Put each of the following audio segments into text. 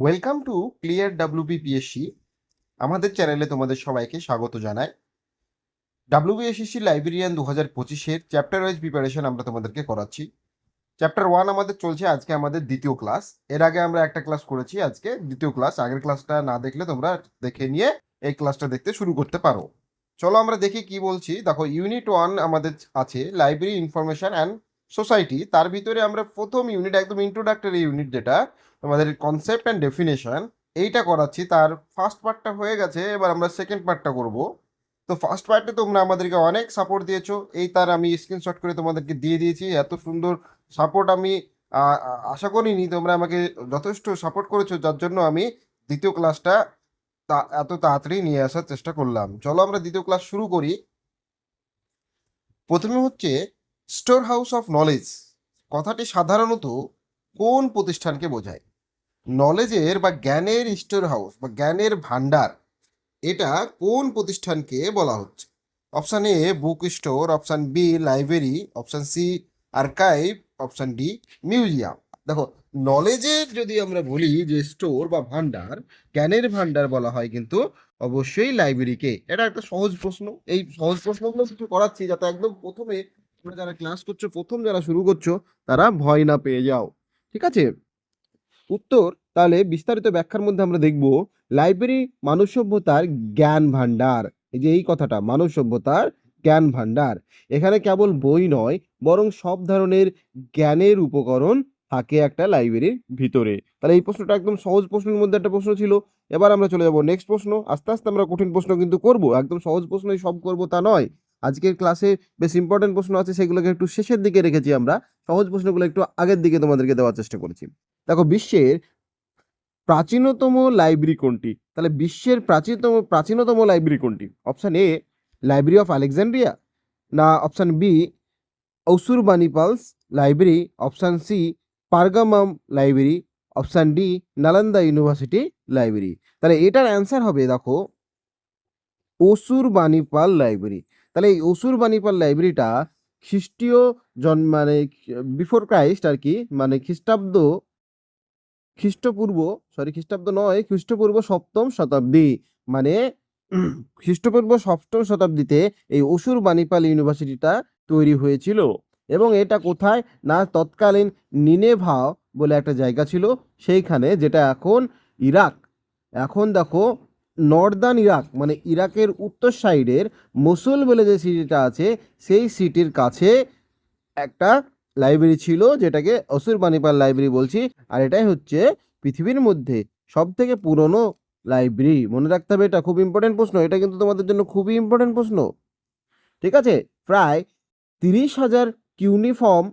Welcome to clear WBPSC আমাদের চ্যানেলে তোমাদের সবাইকে স্বাগত জানাই। ডাব্লিউবিএসসি লাইব্রেরিয়ান দু হাজার পঁচিশের চ্যাপ্টার ওয়াইজ প্রিপারেশন আমরা তোমাদেরকে করাচ্ছি। চ্যাপ্টার ওয়ান আমাদের চলছে, আজকে আমাদের দ্বিতীয় ক্লাস এর আগে আমরা একটা ক্লাস করেছি, আজকে দ্বিতীয় ক্লাস আগের ক্লাসটা না দেখলে তোমরা দেখে নিয়ে এই ক্লাসটা দেখতে শুরু করতে পারো। চলো আমরা দেখি কি বলছি। দেখো ইউনিট ওয়ান আমাদের আছে লাইব্রেরি ইনফরমেশন অ্যান্ড সোসাইটি তার ভিতরে আমরা প্রথম ইউনিট একদম ইন্ট্রোডাক্টরি ইউনিট যেটা তোমাদের কনসেপ্ট অ্যান্ড ডেফিনেশন এইটা করাচ্ছি। তার ফার্স্ট পার্টটা হয়ে গেছে, এবার আমরা সেকেন্ড পার্টটা করব। তো ফার্স্ট পার্টে তোমরা আমাদেরকে অনেক সাপোর্ট দিয়েছ। এই তার আমি স্ক্রিনশট করে তোমাদেরকে দিয়ে দিয়েছি। এত সুন্দর সাপোর্ট আমি আশা করিনি তোমরা আমাকে যথেষ্ট সাপোর্ট করেছ। যার জন্য আমি দ্বিতীয় ক্লাসটা তা- এত তাড়াতাড়ি নিয়ে আসার চেষ্টা করলাম। চলো আমরা দ্বিতীয় ক্লাস শুরু করি। প্রথমে হচ্ছে স্টোর হাউস অফ নলেজ কথাটি সাধারণত কোন প্রতিষ্ঠানকে বোঝায়? নলেজের বা জ্ঞানের স্টোর হাউস বা জ্ঞানের ভান্ডার এটা কোন প্রতিষ্ঠানকে বলা হচ্ছে? Option A book store option B library option C archive option D museum দেখো নলেজের যদি আমরা বলি যে স্টোর বা ভান্ডার জ্ঞানের ভান্ডার বলা হয় কিন্তু অবশ্যই লাইব্রেরিকে এটা একটা সহজ প্রশ্ন। এই সহজ প্রশ্নগুলো কিছু করাচ্ছি যাতে একদম প্রথমে তোমরা যারা ক্লাস করছ, প্রথম যারা শুরু করছ, তারা ভয় না পেয়ে যাও। ঠিক আছে? উত্তর, তাহলে বিস্তারিত ব্যাখ্যার মধ্যে আমরা দেখব লাইব্রেরি মানব সভ্যতার জ্ঞান ভাণ্ডার। এই যে এই কথাটা মানব সভ্যতার জ্ঞান ভাণ্ডার। এখানে কেবল বই নয়, বরং সব ধরনের জ্ঞানের উপকরণ থাকে একটা লাইব্রেরির ভিতরে। তাহলে এই প্রশ্নটা একদম সহজ প্রশ্নের মধ্যে একটা প্রশ্ন ছিল। এবার আমরা চলে যাব নেক্সট প্রশ্ন। আস্তে আস্তে আমরা কঠিন প্রশ্ন কিন্তু করব। একদম সহজ প্রশ্নই সব করব তা নয়। আজকের ক্লাসে বেশ ইম্পর্টেন্ট প্রশ্ন আছে, সেগুলোকে একটু শেষের দিকে রেখেছি আমরা। সহজ প্রশ্নগুলো একটু আগের দিকে তোমাদেরকে দেওয়ার চেষ্টা করেছি। দেখো, বিশ্বের প্রাচীনতম লাইব্রেরি কোনটি? তাহলে বিশ্বের প্রাচীনতম প্রাচীনতম লাইব্রেরি কোনটি? Option A library of Alexandria না option B Ashurbanipal's library option C Pergamum library option D Nalanda university library তাহলে এটার অ্যান্সার হবে, দেখো অসুর বাণীপাল লাইব্রেরি তাহলে এই অসুর বাণীপাল লাইব্রেরিটা খ্রিস্টীয় জন মানে বিফোর ক্রাইস্ট আর কি মানে খ্রিস্টাব্দ, খ্রিস্টপূর্ব সরি খ্রিস্টাব্দ নয়, খ্রিস্টপূর্ব সপ্তম শতাব্দী মানে খ্রিস্টপূর্ব সপ্তম শতাব্দীতে এই অসুর বাণীপাল ইউনিভার্সিটিটা তৈরি হয়েছিল। এবং এটা কোথায়? না, তৎকালীন নিনেভা বলে একটা জায়গা ছিল, সেইখানে, যেটা এখন ইরাক। এখন দেখো নর্দার্ন ইরাক মানে ইরাকের উত্তর সাইডের মসুল বলে যে সিটিটা আছে, সেই সিটির কাছে একটা লাইব্রেরি ছিল, যেটাকে অসুর বাণীপাল লাইব্রেরি বলছি, আর এটাই হচ্ছে পৃথিবীর মধ্যে সব থেকে পুরনো লাইব্রেরি। মনে রাখতে হবে, এটা খুব ইম্পর্টেন্ট প্রশ্ন, এটা কিন্তু তোমাদের জন্য খুবই ইম্পর্টেন্ট প্রশ্ন। ঠিক আছে? প্রায় তিরিশ হাজার কিউনিফর্ম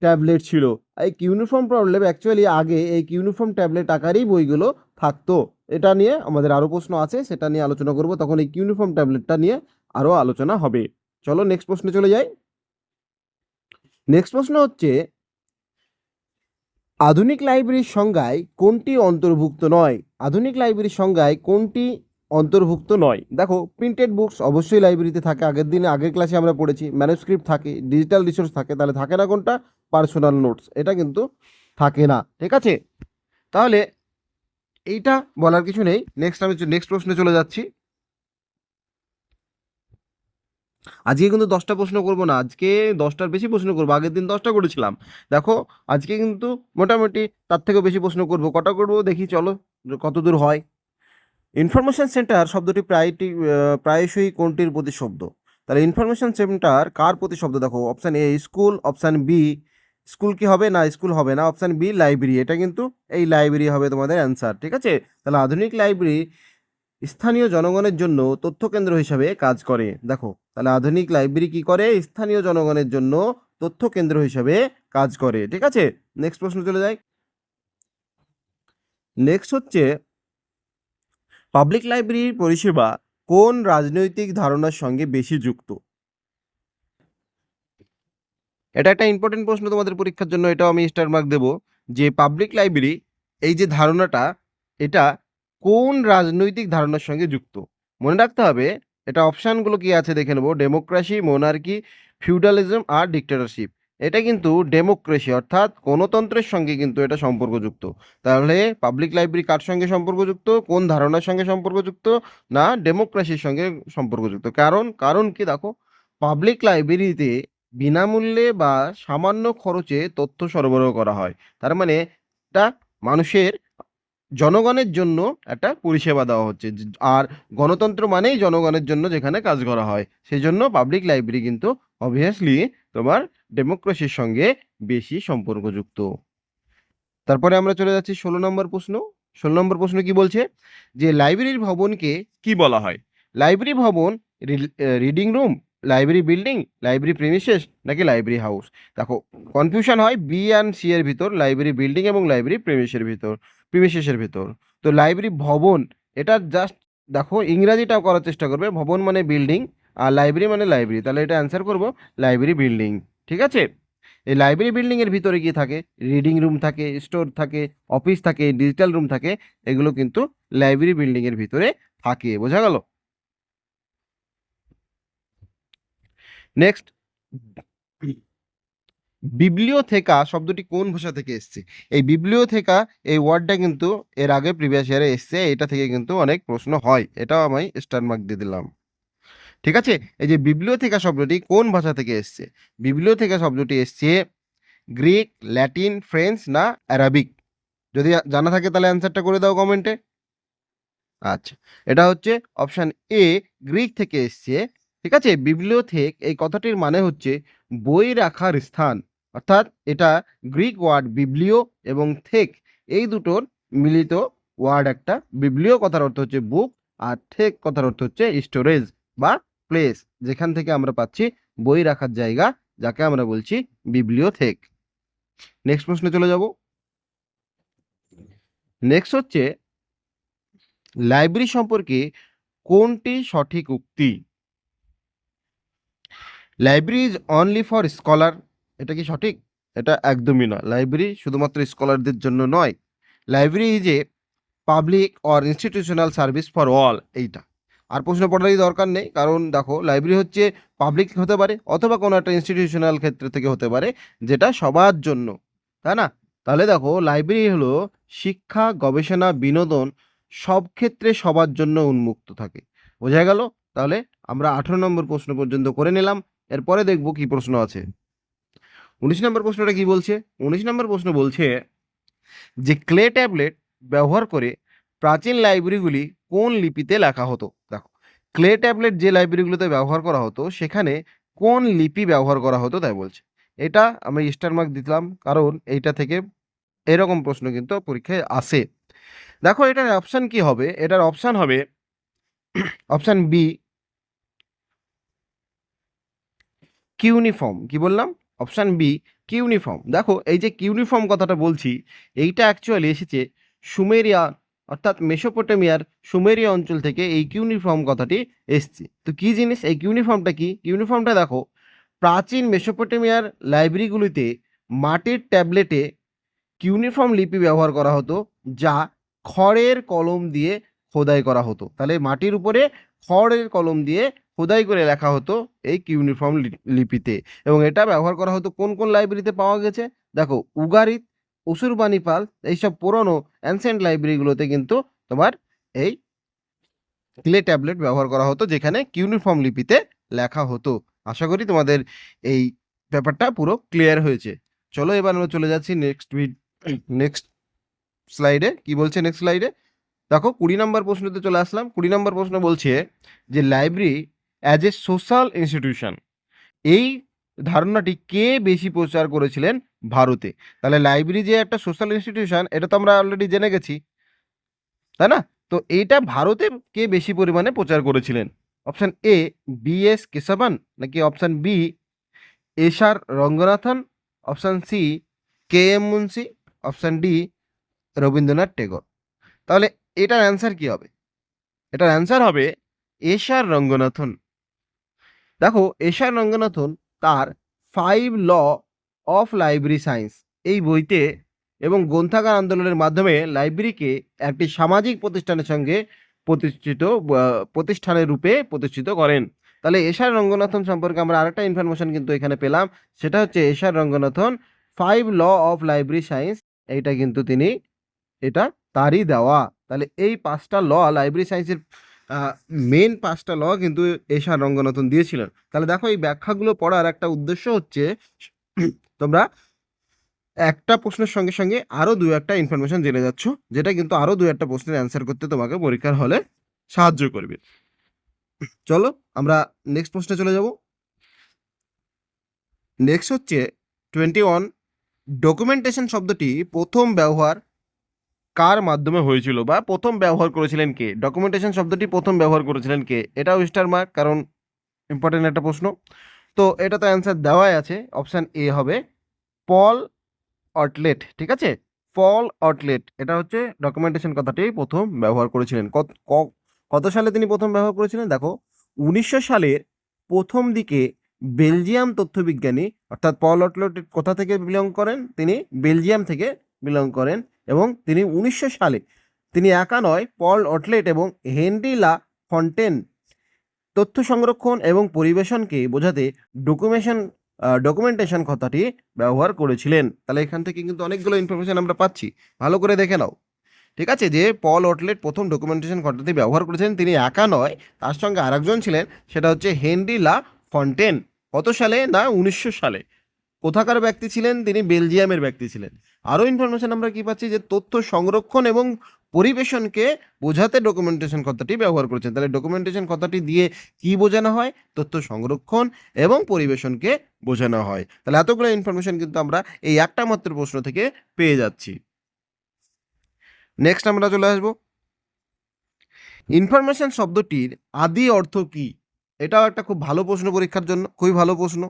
ট্যাবলেট ছিল। এই কিউনিফর্ম প্রবলেম অ্যাকচুয়ালি আগে এই কিউনিফর্ম ট্যাবলেট আকারেই বইগুলো থাকতো। এটা নিয়ে আমাদের আরও প্রশ্ন আছে, সেটা নিয়ে আলোচনা করব, তখন এই কিউনিফর্ম ট্যাবলেটটা নিয়ে আরও আলোচনা হবে। চলো নেক্সট প্রশ্নে চলে যাই। নেক্সট প্রশ্ন হচ্ছে, আধুনিক লাইব্রেরির সংজ্ঞায় কোনটি অন্তর্ভুক্ত নয়? আধুনিক লাইব্রেরির সংজ্ঞায় কোনটি অন্তর্ভুক্ত নয়? দেখো প্রিন্টেড বুকস অবশ্যই লাইব্রেরিতে থাকে। আগের দিনে আগের ক্লাসে আমরা পড়েছি। ম্যানুস্ক্রিপ্ট থাকে ডিজিটাল রিসোর্স থাকে, তাহলে থাকে না কোনটা? পার্সোনাল নোটস এটা কিন্তু থাকে না, ঠিক আছে? তাহলে এইটা বলার কিছু নেই। নেক্সট আমি নেক্সট প্রশ্নে চলে যাচ্ছি। আজকে কিন্তু দশটা প্রশ্ন করব না, আজকে দশটার বেশি প্রশ্ন করব, আগের দিন দশটা করেছিলাম। দেখো, আজকে কিন্তু মোটামুটি তার থেকেও বেশি প্রশ্ন করব, কটা করব দেখি চলো, কত দূর হয়। ইনফরমেশন সেন্টার শব্দটি প্রায়টি প্রায়শই কোনটির প্রতিশব্দ তাহলে ইনফরমেশন সেন্টার কার প্রতিশব্দ দেখো option A school option B school কি হবে না স্কুল হবে না? অপশান বি লাইব্রেরি এটা কিন্তু এই লাইব্রেরি হবে তোমাদের অ্যান্সার ঠিক আছে? তাহলে আধুনিক লাইব্রেরি স্থানীয় জনগণের জন্য তথ্য কেন্দ্র হিসাবে কাজ করে। দেখো, তাহলে আধুনিক লাইব্রেরি কি করে? স্থানীয় জনগণের জন্য তথ্য কেন্দ্র হিসাবে কাজ করে, ঠিক আছে? নেক্সট প্রশ্ন চলে যাই নেক্সট হচ্ছে পাবলিক লাইব্রেরির পরিষেবা কোন রাজনৈতিক ধারণার সঙ্গে বেশি যুক্ত? এটা একটা ইম্পর্টেন্ট প্রশ্ন তোমাদের পরীক্ষার জন্য, এটাও আমি স্টার মার্ক দেবো, যে পাবলিক লাইব্রেরি এই যে ধারণাটা, এটা কোন রাজনৈতিক ধারণার সঙ্গে যুক্ত? মনে রাখতে হবে, এটা অপশানগুলো কি আছে দেখে নেব ডেমোক্রেসি মোনার্কি ফিউডালিজম আর ডিক্টেটরশিপ এটা কিন্তু ডেমোক্রেসি অর্থাৎ গণতন্ত্রের সঙ্গে কিন্তু এটা সম্পর্কযুক্ত। তাহলে পাবলিক লাইব্রেরি কার সঙ্গে সম্পর্কযুক্ত? কোন ধারণার সঙ্গে সম্পর্কযুক্ত? না ডেমোক্রেসির সঙ্গে সম্পর্কযুক্ত। কারণ কারণ কি দেখো পাবলিক লাইব্রেরিতে বিনামূল্যে বা সামান্য খরচে তথ্য সরবরাহ করা হয়। তার মানে এটা মানুষের জনগণের জন্য একটা পরিষেবা দেওয়া হচ্ছে। আর গণতন্ত্র মানেই জনগণের জন্য যেখানে কাজ করা হয়। সেই জন্য পাবলিক লাইব্রেরি কিন্তু অবভিয়াসলি তোমার ডেমোক্রেসির সঙ্গে বেশি সম্পর্কযুক্ত। তারপরে আমরা চলে যাচ্ছি ষোলো নম্বর প্রশ্ন। ষোলো নম্বর প্রশ্ন কি বলছে? যে লাইব্রেরির ভবনকে কি বলা হয়? লাইব্রেরি ভবন reading room library building, library premises নাকি লাইব্রেরি হাউস দেখো কনফিউশন হয় বি অ্যান্ড সি এর ভিতর, লাইব্রেরি বিল্ডিং এবং লাইব্রেরি প্রিমিসের ভিতর প্রিমিসেসের ভিতর। তো লাইব্রেরি ভবন, এটা জাস্ট দেখো, ইংরাজিটাও করার চেষ্টা করবে, ভবন মানে বিল্ডিং আর লাইব্রেরি মানে লাইব্রেরি তাহলে এটা অ্যান্সার করব, লাইব্রেরি বিল্ডিং ঠিক আছে? এই লাইব্রেরি বিল্ডিংয়ের ভিতরে কি থাকে? রিডিং রুম থাকে স্টোর থাকে অফিস থাকে ডিজিটাল রুম থাকে, এগুলো কিন্তু লাইব্রেরি বিল্ডিংয়ের ভিতরে থাকে, বোঝা গেল? নেক্সট বিবলিওথেকা শব্দটি কোন ভাষা থেকে এসছে? এই বিবলিওথেকা এই ওয়ার্ডটা কিন্তু এর আগে প্রিভিয়াস ইয়ারে এসছে, এটা থেকে কিন্তু অনেক প্রশ্ন হয়, এটাও আমি স্টার মার্ক দিয়ে দিলাম। ঠিক আছে? এই যে বিবলিওথেকা শব্দটি কোন ভাষা থেকে এসছে? বিবলিওথেকা শব্দটি এসছে গ্রিক ল্যাটিন ফ্রেঞ্চ না অ্যারাবিক যদি জানা থাকে তাহলে অ্যান্সারটা করে দাও কমেন্টে আচ্ছা এটা হচ্ছে অপশান এ গ্রিক থেকে এসছে ঠিক আছে? বিবলিওথেক এই কথাটির মানে হচ্ছে বই রাখার স্থান। অর্থাৎ এটা গ্রিক ওয়ার্ড বিবলিও এবং থেক এই দুটোর মিলিত ওয়ার্ড একটা। বিবলিও কথার অর্থ হচ্ছে বুক আর থেক কথার অর্থ হচ্ছে স্টোরেজ বা প্লেস যেখান থেকে আমরা পাচ্ছি বই রাখার জায়গা, যাকে আমরা বলছি বিবলিও থেক নেক্সট প্রশ্নে চলে যাব। নেক্সট হচ্ছে লাইব্রেরি সম্পর্কে কোনটি সঠিক উক্তি? Library is only for scholar এটা কি সঠিক? এটা একদমই নয়। লাইব্রেরি শুধুমাত্র স্কলারদের জন্য নয়। Library is a public or institutional service for all এইটা। আর প্রশ্ন পড়ারই দরকার নেই, কারণ দেখো লাইব্রেরি হচ্ছে পাবলিক হতে পারে, অথবা কোনো একটা ইনস্টিটিউশনাল ক্ষেত্র থেকে হতে পারে, যেটা সবার জন্য, তাই না? তাহলে দেখো লাইব্রেরি হলো শিক্ষা, গবেষণা, বিনোদন, সব ক্ষেত্রে সবার জন্য উন্মুক্ত থাকে। বোঝা গেল? তাহলে আমরা আঠারো নম্বর প্রশ্ন পর্যন্ত করে নিলাম। এরপরে দেখব কি প্রশ্ন আছে। উনিশ নম্বর প্রশ্নটা কি বলছে? উনিশ নম্বর প্রশ্ন বলছে যে, ক্লে ট্যাবলেট ব্যবহার করে প্রাচীন লাইব্রেরিগুলি কোন লিপিতে লেখা হতো? দেখো, ক্লে ট্যাবলেট যে লাইব্রেরিগুলোতে ব্যবহার করা হতো, সেখানে কোন লিপি ব্যবহার করা হতো তাই বলছে। এটা আমি স্টার মার্ক দিলাম, কারণ এইটা থেকে এরকম প্রশ্ন কিন্তু পরীক্ষায় আসে। দেখো, এটার অপশান কি হবে? এটার অপশান হবে, অপশান বি কিউনিফর্ম, কি বললাম? Option B, cuneiform. দেখো, এই যে কিউনিফর্ম কথাটা বলছি, এইটা অ্যাকচুয়ালি এসেছে সুমেরিয়া, অর্থাৎ মেসোপটেমিয়ার সুমেরিয়া অঞ্চল থেকে এই কিউনিফর্ম কথাটি এসছে। তো কি জিনিস? এই কিউনিফর্মটা কি? কিউনিফর্মটা দেখো, প্রাচীন মেসোপটেমিয়ার লাইব্রেরিগুলিতে মাটির ট্যাবলেটে কিউনিফর্ম লিপি ব্যবহার করা হতো, যা খড়ের কলম দিয়ে খোদাই করা হতো। তাহলে মাটির উপরে খড়ের কলম দিয়ে খোদাই করে লেখা হতো এই কিউনিফর্ম লিপিতে। এবং এটা ব্যবহার করা হতো কোন কোন লাইব্রেরিতে পাওয়া গেছে? দেখো, উগারিত উসুরবাণীপাল এইসব পুরনো অ্যানসেন্ট লাইব্রেরিগুলোতে কিন্তু তোমার এই ক্লে ট্যাবলেট ব্যবহার করা হতো, যেখানে কিউনিফর্ম লিপিতে লেখা হতো। আশা করি তোমাদের এই ব্যাপারটা পুরো ক্লিয়ার হয়েছে। চলো এবার আমরা চলে যাচ্ছি নেক্সট নেক্সট স্লাইডে কি বলছে নেক্সট স্লাইডে দেখো, কুড়ি নম্বর প্রশ্নতে চলে আসলাম। কুড়ি নম্বর প্রশ্ন বলছে যে library as a social institution এই ধারণাটি কে বেশি প্রচার করেছিলেন? ভারতে। তাহলে লাইব্রেরি যে একটা সোশ্যাল ইনস্টিটিউশন এটা তো আমরা অলরেডি জেনে গেছি। তাই না? তো এইটা ভারতে কে বেশি পরিমাণে প্রচার করেছিলেন? Option A B S Keshavan, নাকি option B S R Ranganathan option C K M Munshi option D Rabindranath Tagore. তাহলে এটার অ্যান্সার কি হবে? এটার অ্যান্সার হবে এস আর রঙ্গনাথন। দেখো আর রঙ্গনাথন তার five law of library science এই বইতে এবং গ্রন্থাগার আন্দোলনের মাধ্যমে লাইব্রেরিকে একটি সামাজিক প্রতিষ্ঠানের সঙ্গে প্রতিষ্ঠিত প্রতিষ্ঠানের রূপে প্রতিষ্ঠিত করেন। তাহলে এশার রঙ্গনাথন সম্পর্কে আমরা আরেকটা ইনফরমেশন কিন্তু এখানে পেলাম, সেটা হচ্ছে S R Ranganathan five law of library science এইটা কিন্তু তিনি, এটা তারই দেওয়া। তাহলে এই পাঁচটা ল লাইব্রেরি সায়েন্সের মেন পাঁচটা ল কিন্তু এশার রঙ্গনাথন দিয়েছিলেন। তাহলে দেখো এই ব্যাখ্যাগুলো পড়ার একটা উদ্দেশ্য হচ্ছে, তোমরা একটা প্রশ্নের সঙ্গে সঙ্গে আরও দু একটা ইনফরমেশান জেনে যাচ্ছ, যেটা কিন্তু আরও দু একটা প্রশ্নের অ্যান্সার করতে তোমাকে পরীক্ষার হলে সাহায্য করবে। চলো, আমরা নেক্সট প্রশ্নে চলে যাব। নেক্সট হচ্ছে টোয়েন্টি ওয়ান ডকুমেন্টেশন শব্দটি প্রথম ব্যবহার কার মাধ্যমে হয়েছিল বা প্রথম ব্যবহার করেছিলেন কে? ডকুমেন্টেশন শব্দটি প্রথম ব্যবহার করেছিলেন কে? এটাও স্টার মার্ক কারণ ইম্পর্টেন্ট একটা প্রশ্ন। তো এটা তো অ্যান্সার দেওয়াই আছে অপশান এ হবে পল অটলেট ঠিক আছে? পল অটলেট এটা হচ্ছে ডকুমেন্টেশন কথাটি প্রথম ব্যবহার করেছিলেন। কত সালে তিনি প্রথম ব্যবহার করেছিলেন? দেখো, উনিশশো সালের প্রথম দিকে বেলজিয়াম তথ্যবিজ্ঞানী, অর্থাৎ পল অটলেট কোথা থেকে বিলং করেন? তিনি বেলজিয়াম থেকে বিলং করেন। এবং তিনি উনিশশো সালে, তিনি একা নয়, পল অটলেট এবং হেনরি লা ফন্টেন তথ্য সংরক্ষণ এবং পরিবেশনকে বোঝাতে ডকুমেশন ডকুমেন্টেশন কথাটি ব্যবহার করেছিলেন। তাহলে এখান থেকে কিন্তু অনেকগুলো ইনফরমেশন আমরা পাচ্ছি। ভালো করে দেখে নাও। ঠিক আছে, যে পল অটলেট প্রথম ডকুমেন্টেশন কথাটি ব্যবহার করেছিলেন, তিনি একা নয়, তার সঙ্গে আরেকজন ছিলেন, সেটা হচ্ছে হেনরি লা ফন্টেন। কত সালে না, উনিশশো সালে? কোথাকার ব্যক্তি ছিলেন, তিনি বেলজিয়ামের ব্যক্তি ছিলেন। আরও ইনফরমেশন আমরা কি পাচ্ছি যে তথ্য সংরক্ষণ এবং পরিবেশনকে বোঝাতে ডকুমেন্টেশন কথাটি ব্যবহার করেছেন। তাহলে ডকুমেন্টেশন কথাটি দিয়ে কি বোঝানো হয়? তথ্য সংরক্ষণ এবং পরিবেশনকে বোঝানো হয়। তাহলে এতগুলো ইনফরমেশন কিন্তু আমরা এই একটা মাত্র প্রশ্ন থেকে পেয়ে যাচ্ছি। নেক্সট আমরা চলে আসব। ইনফরমেশন শব্দটির আদি অর্থ কি? এটাও একটা খুব ভালো প্রশ্ন পরীক্ষার জন্য, খুবই ভালো প্রশ্ন।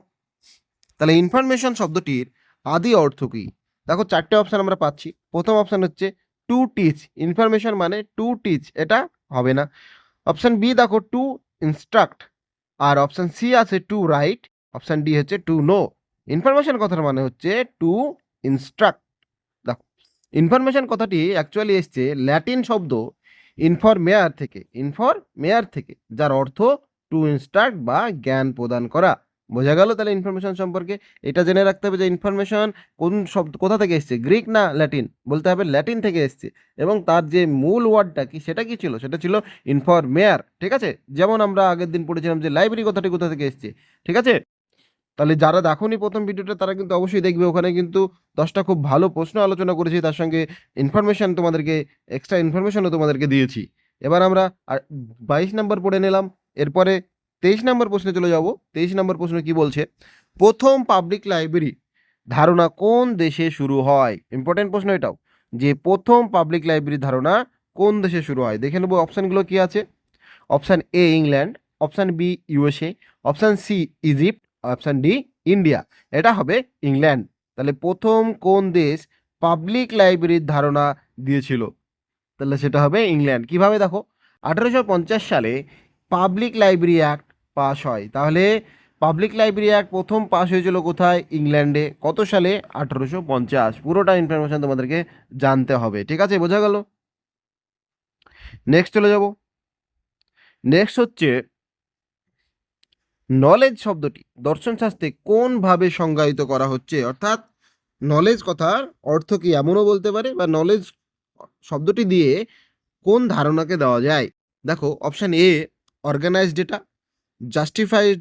তাহলে ইনফরমেশন শব্দটির আদি অর্থ কী? দেখো চারটে অপশান আমরা পাচ্ছি। প্রথম অপশান হচ্ছে টু টিচ ইনফরমেশন মানে টু টিচ এটা হবে না। অপশান বি দেখো টু ইনস্ট্রাক্ট আর অপশান সি আছে টু রাইট অপশান ডি হচ্ছে টু নো ইনফরমেশন কথার মানে হচ্ছে টু ইনস্ট্রাক্ট দেখো ইনফরমেশন কথাটি অ্যাকচুয়ালি এসছে ল্যাটিন শব্দ ইনফরমেয়ার থেকে। ইনফরমেয়ার থেকে, যার অর্থ টু ইনস্ট্রাক্ট বা জ্ঞান প্রদান করা। বোঝা গেল তাহলে ইনফরমেশন সম্পর্কে। এটা জেনে রাখতে হবে যে ইনফরমেশন কোন শব্দ, কোথা থেকে এসছে, গ্রিক না ল্যাটিন? বলতে হবে ল্যাটিন থেকে এসছে। এবং তার যে মূল ওয়ার্ডটা কি, সেটা কি ছিল? সেটা ছিল ইনফরমেয়ার ঠিক আছে? যেমন আমরা আগের দিন পড়েছিলাম যে লাইব্রেরি কথাটি, কোথা থেকে এসছে, ঠিক আছে? তাহলে যারা দেখোনি প্রথম ভিডিওটা, তারা কিন্তু অবশ্যই দেখবে ওখানে কিন্তু দশটা খুব ভালো প্রশ্ন আলোচনা করেছি, তার সঙ্গে ইনফরমেশন তোমাদেরকে এক্সট্রা ইনফরমেশনও তোমাদেরকে দিয়েছি। এবার আমরা বাইশ নম্বর পড়ে নিলাম। এরপরে তেইশ নম্বর প্রশ্নে চলে যাব। তেইশ নম্বর প্রশ্ন কি বলছে? প্রথম পাবলিক লাইব্রেরি ধারণা কোন দেশে শুরু হয়? ইম্পর্টেন্ট প্রশ্ন এটাও। যে প্রথম পাবলিক লাইব্রেরি ধারণা কোন দেশে শুরু হয়? দেখে নেব অপশানগুলো কি আছে। Option A England option B USA option C Egypt option D India এটা হবে ইংল্যান্ড তাহলে প্রথম কোন দেশ পাবলিক লাইব্রেরির ধারণা দিয়েছিল? তাহলে সেটা হবে ইংল্যান্ড কীভাবে দেখো? আঠেরোশো পঞ্চাশ সালে পাবলিক লাইব্রেরি অ্যাক্ট পাস হয়। তাহলে পাবলিক লাইব্রেরি অ্যাক্ট প্রথম পাস হয়েছিল কোথায়? ইংল্যান্ডে। কত সালে? আঠেরোশো পঞ্চাশ। পুরোটা ইনফরমেশন তোমাদেরকে জানতে হবে। ঠিক আছে? বোঝা গেল? নেক্সট চলে যাব। নেক্সট হচ্ছে নলেজ শব্দটি। দর্শনশাস্ত্রে কোনভাবে সংজ্ঞায়িত করা হচ্ছে? অর্থাৎ নলেজ কথার অর্থ কি এমনও বলতে পারে? বা নলেজ শব্দটি দিয়ে কোন ধারণাকে দেওয়া যায়? দেখো option A organise data justified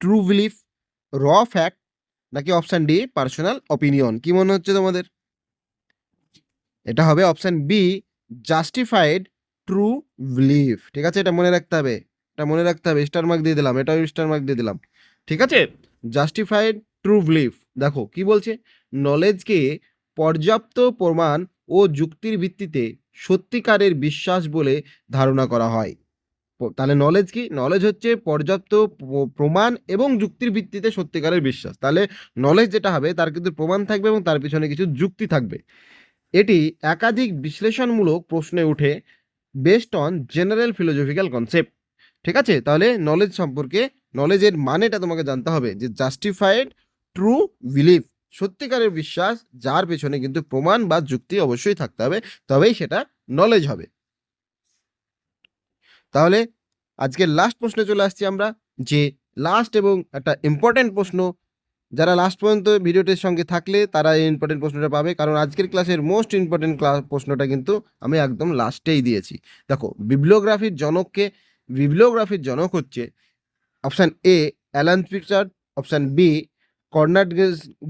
true belief র ফ্যাক্ট নাকি অপশান ডি পার্সোনাল অপিনিয়ন কি মনে হচ্ছে তোমাদের? এটা হবে option B justified true belief ঠিক আছে? এটা মনে রাখতে হবে। এটা মনে রাখতে হবে। স্টার মার্ক দিয়ে দিলাম। এটাও স্টার মার্ক দিয়ে দিলাম। ঠিক আছে? জাস্টিফাইড ট্রু বিলিফ দেখো, কি বলছে? নলেজকে পর্যাপ্ত প্রমাণ ও যুক্তির ভিত্তিতে সত্যিকারের বিশ্বাস বলে ধারণা করা হয়। তাহলে নলেজ কি? নলেজ হচ্ছে পর্যাপ্ত প্রমাণ এবং যুক্তির ভিত্তিতে সত্যিকারের বিশ্বাস। তাহলে নলেজ যেটা হবে, তার কিন্তু প্রমাণ থাকবে এবং তার পিছনে কিছু যুক্তি থাকবে। এটি একাধিক বিশ্লেষণমূলক প্রশ্নে উঠে based on general philosophical concept ঠিক আছে? তাহলে নলেজ সম্পর্কে নলেজের মানেটা তোমাকে জানতে হবে যে জাস্টিফাইড ট্রু বিলিভ সত্যিকারের বিশ্বাস, যার পেছনে কিন্তু প্রমাণ বা যুক্তি অবশ্যই থাকতে হবে। তবেই সেটা নলেজ হবে। তাহলে আজকের লাস্ট প্রশ্নে চলে আসছি আমরা যে লাস্ট এবং একটা ইম্পর্টেন্ট প্রশ্ন। যারা লাস্ট পর্যন্ত ভিডিওটির সঙ্গে থাকলে তারা এই ইম্পর্টেন্ট প্রশ্নটা পাবে, কারণ আজকের ক্লাসের মোস্ট ইম্পর্টেন্ট ক্লাস প্রশ্নটা কিন্তু আমি একদম লাস্টেই দিয়েছি। দেখো বিবলিওগ্রাফির জনককে বিবলিওগ্রাফির জনক হচ্ছে option A Alan Pritchard option B Conrad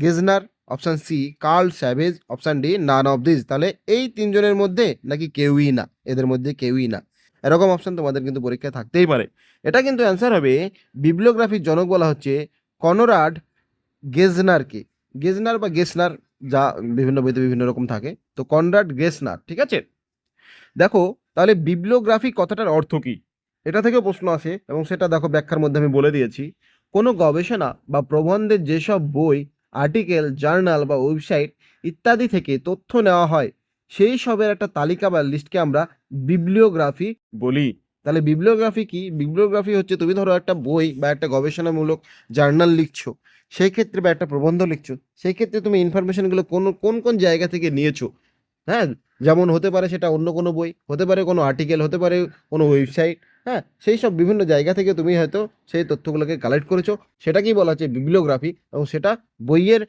Gessner option C Carl Savage option D none of this তাহলে এই তিনজনের মধ্যে নাকি কেউই না, এদের মধ্যে কেউই না। এরকম অপশান তোমাদের কিন্তু পরীক্ষায় থাকতেই পারে। এটা কিন্তু অ্যান্সার হবে বিবলিওগ্রাফির জনক বলা হচ্ছে কনরাড গেজনারকে। গেজনার বা গেসনার যা বিভিন্ন বইতে বিভিন্ন রকম থাকে, তো কনরাড গেসনার, ঠিক আছে? দেখো, তাহলে বিবলিওগ্রাফি কথাটার অর্থ কী? এটা থেকেও প্রশ্ন আসে এবং সেটা দেখো ব্যাখ্যার মধ্যে আমি বলে দিয়েছি। কোনো গবেষণা বা প্রবন্ধের যেসব বই আর্টিকেল জার্নাল বা ওয়েবসাইট ইত্যাদি থেকে তথ্য নেওয়া হয় সেই সবের একটা তালিকা বা লিস্টকে আমরা বিবলিওগ্রাফি বলি। তাহলে বিবলিওগ্রাফি কি? বিবলিওগ্রাফি হচ্ছে তুমি ধরো একটা বই বা একটা গবেষণামূলক জার্নাল লিখছো, সেই ক্ষেত্রে বা একটা প্রবন্ধ লিখছো, সেই ক্ষেত্রে তুমি ইনফরমেশনগুলো কোন কোন কোন জায়গা থেকে নিয়েছো? হ্যাঁ? যেমন হতে পারে সেটা অন্য কোনো বই, হতে পারে কোনো আর্টিকেল হতে পারে কোনো ওয়েবসাইট হ্যাঁ? সেই সব বিভিন্ন জায়গা থেকে তুমি হয়তো সেই তথ্যগুলোকে কালেক্ট করেছ, সেটাকেই বলা হচ্ছে বিবলিওগ্রাফি এবং সেটা বইয়ের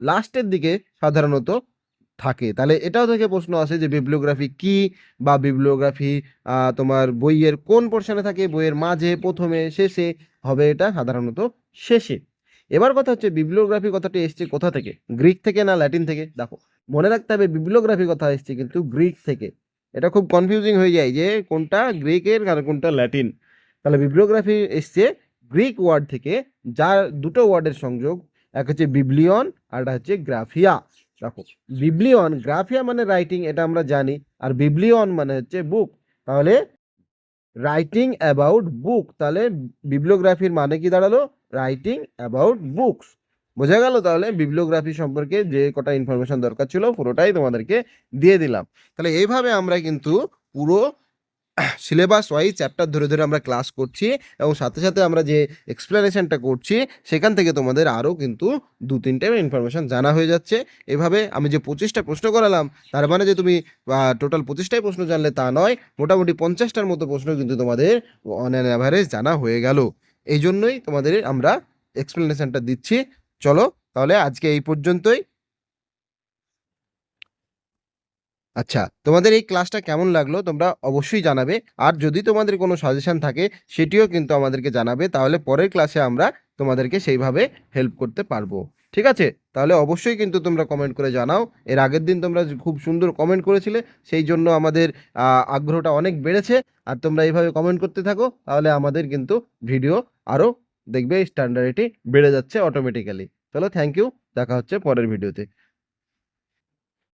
লাস্টের দিকে সাধারণত থাকে। তাহলে এটাও থেকে প্রশ্ন আসে যে বিবলিওগ্রাফি কি বা বিবলিওগ্রাফি তোমার বইয়ের কোন পোর্শনে থাকে, বইয়ের মাঝে, প্রথমে, শেষে হবে এটা সাধারণত শেষে। এবার কথা হচ্ছে বিবলিওগ্রাফি কথাটি এসছে কোথা থেকে? গ্রিক থেকে না ল্যাটিন থেকে? দেখো, মনে রাখতে হবে বিবলিওগ্রাফি কথা এসছে কিন্তু গ্রিক থেকে। এটা খুব কনফিউজিং হয়ে যায় যে কোনটা গ্রিকের আর কোনটা ল্যাটিন। তাহলে বিবলিওগ্রাফি এসছে গ্রিক ওয়ার্ড থেকে, যার দুটো ওয়ার্ডের সংযোগ, এক হচ্ছে বিবলিয়ন আর একটা হচ্ছে গ্রাফিয়া দেখো বিবলিয়ন গ্রাফিয়া মানে রাইটিং এটা আমরা জানি। আর বিবলিয়ন মানে হচ্ছে বুক তাহলে রাইটিং অ্যাবাউট বুক তাহলে বিবলিওগ্রাফির মানে কি দাঁড়াল? রাইটিং অ্যাবাউট বুকস বোঝা গেল তাহলে বিবলিওগ্রাফি সম্পর্কে যে কটা ইনফরমেশন দরকার ছিল, পুরোটাই তোমাদেরকে দিয়ে দিলাম। তাহলে এইভাবে আমরা কিন্তু পুরো সিলেবাস ওয়াইজ চ্যাপ্টার ধরে ধরে আমরা ক্লাস করছি এবং সাথে সাথে আমরা যে এক্সপ্লেনেশনটা করছি, সেখান থেকে তোমাদের আরও কিন্তু দু তিনটে ইনফরমেশন জানা হয়ে যাচ্ছে। এভাবে আমি যে পঁচিশটা প্রশ্ন করালাম, তার মানে যে তুমি টোটাল পঁচিশটাই প্রশ্ন জানলে তা নয়, মোটামুটি পঞ্চাশটার মতো প্রশ্ন কিন্তু তোমাদের অন অ্যান অ্যাভারেজ জানা হয়ে গেল। এই জন্যই তোমাদের আমরা এক্সপ্লেনেশনটা দিচ্ছি। চলো, তাহলে আজকে এই পর্যন্তই। আচ্ছা তোমাদের এই ক্লাসটা কেমন লাগল তোমরা অবশ্যই জানাবে। আর যদি তোমাদের কোনো সাজেশন থাকে, সেটিও কিন্তু আমাদেরকে জানাবে। তাহলে পরের ক্লাসে আমরা তোমাদেরকে সেইভাবে হেল্প করতে পারব। ঠিক আছে? তাহলে অবশ্যই কিন্তু তোমরা কমেন্ট করে জানাও। এর আগের দিন তোমরা খুব সুন্দর কমেন্ট করেছিলে, সেই জন্য আমাদের আগ্রহটা অনেক বেড়েছে। আর তোমরা এইভাবে কমেন্ট করতে থাকো, তাহলে আমাদের কিন্তু ভিডিও আরও দেখবে স্ট্যান্ডার্ডিটি বেড়ে যাচ্ছে অটোমেটিক্যালি চলো থ্যাংক ইউ দেখা হচ্ছে পরের ভিডিওতে